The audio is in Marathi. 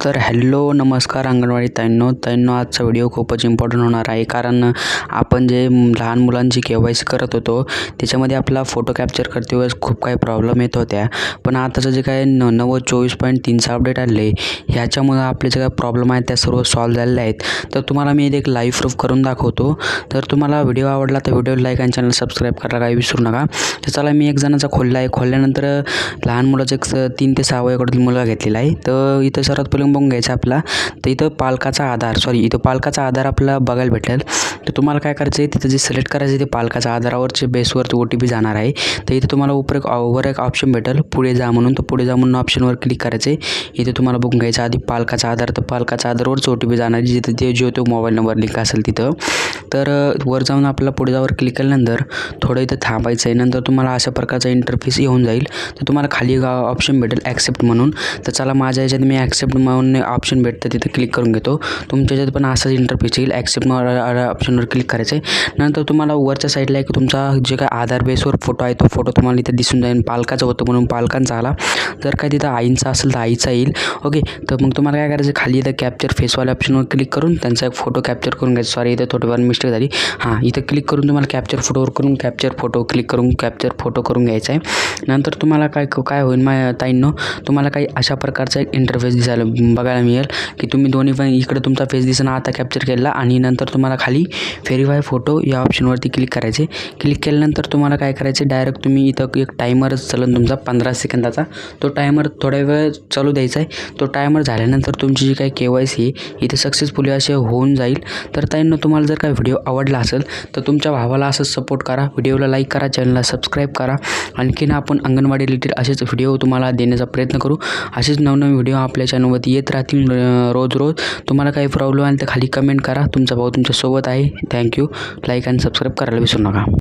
तर हॅलो नमस्कार अंगणवाडी ताईंनो. ताईंनो आजचा व्हिडिओ खूपच इम्पॉर्टंट होणार आहे. कारण आपण जे लहान मुलांची के वाय सी करत होतो त्याच्यामध्ये आपला फोटो कॅप्चर करते वेळेस खूप काही प्रॉब्लेम येत होत्या. पण आताचं जे काय न नव्वद चोवीस पॉईंट तीनचा अपडेट आले ह्याच्यामुळं आपले जे काय प्रॉब्लेम आहेत त्या सर्व सॉल्व झालेले आहेत. तर तुम्हाला मी एक लाईव्ह प्रूफ करून दाखवतो. तर तुम्हाला व्हिडिओ आवडला तर व्हिडिओ लाईक आणि चॅनल सबस्क्राईब करायला काही विसरू नका. तर चला मी एक जणाचा खोलला आहे. खोलल्यानंतर लहान मुलाचं एक स तीन ते सहा वयाकडील मुलगा घेतलेला आहे. तर इथं सर्वात पहिले बघून घ्यायचा आपला. तर इथं पालकाचा आधार सॉरी इथं पालकाचा आधार आपला बघायला भेटेल. तर तुम्हाला काय करायचं आहे? तिथं जे सिलेक्ट करायचं आहे ते पालकाच्या आधारावरचे बेसवरती ओ टी पी जाणार आहे. तर इथं तुम्हाला उपर एक वर एक ऑप्शन भेटेल. पुढे जा म्हणून तर पुढे जा म्हणून ऑप्शनवर क्लिक करायचं आहे. इथे तुम्हाला बघून घ्यायचं आधी पालकाचा आधार तर पालकाच्या आधारवरच ओ टी पी जाणार आहे. जिथे ते जो तो मोबाईल नंबर लिंक असेल तिथं. तर वर जाऊन आपल्याला पुढे जावर क्लिक केल्यानंतर थोडं इथं थांबायचं आहे. नंतर तुम्हाला अशा प्रकारचा इंटरफेस येऊन जाईल. तर तुम्हाला खाली ऑप्शन भेटेल ॲक्सेप्ट म्हणून. तर चला माझ्या याच्यात मी ॲक्सेप्ट म्हणून ऑप्शन भेटतं. तिथं क्लिक करून घेतो. तुमच्या याच्यात पण असाच इंटरफेस येईल. ॲक्सेप्ट ऑप्शनवर क्लिक करायचं आहे नंतर तुम्हाला वरच्या साईडला एक तुमचा जे काय आधार बेसवर फोटो आहे तो फोटो तुम्हाला इथं दिसून जाईल. पालकाचा होतं म्हणून पालकांचा आला. जर काय तिथं आईंचा असेल तर आईचा येईल. ओके तर मग तुम्हाला काय करायचं खाली इथं कॅप्चर फेसवाल्या ऑप्शनवर क्लिक करून त्यांचा एक फोटो कॅप्चर करून घ्यायचा. सॉरी इथं थोडीफार मिस्टेक झाली. हां इथं क्लिक करून तुम्हाला कॅप्चर फोटोवर करून कॅप्चर फोटो क्लिक करून कॅप्चर फोटो करून घ्यायचा आहे नंतर तुम्हाला काय काय होईल मा ताईंनो? तुम्हाला काही अशा प्रकारचा एक इंटरफेस दिसायला बघायला मिळेल की तुम्ही दोन्ही पण इकडे तुमचा फेस दिसणार आता कॅप्चर केला आणि नंतर तुम्हाला खाली व्हेरीफाय फोटो या ऑप्शनवरती क्लिक करायचे. क्लिक केल्यानंतर तुम्हाला काय करायचे? डायरेक्ट तुम्ही इथं एक टायमरच चालन तुमचा पंधरा सेकंदाचा. तो टायमर थोड्या वेळ चालू द्यायचा आहे. तो टायमर झाल्यानंतर तुमची जी काही के वाय सी इथे सक्सेसफुली असे होऊन जाईल. तर ताईंनो तुम्हाला जर काय व्हिडिओ आवडला असेल तर तुमच्या भावाला असंच सपोर्ट करा. व्हिडिओला लाईक करा चॅनलला सबस्क्राईब करा. आणखीन आपण अंगणवाडी रिलेटेड असेच व्हिडिओ तुम्हाला देण्याचा प्रयत्न करू. असेच नवनवीन व्हिडिओ आपल्या चॅनलवरती येत राहतील रोज रोज. तुम्हाला काही प्रॉब्लेम आला तर खाली कमेंट करा. तुमचा भाऊ तुमच्यासोबत आहे. थँक्यू लाईक आणि सबस्क्राईब करायला विसरू नका.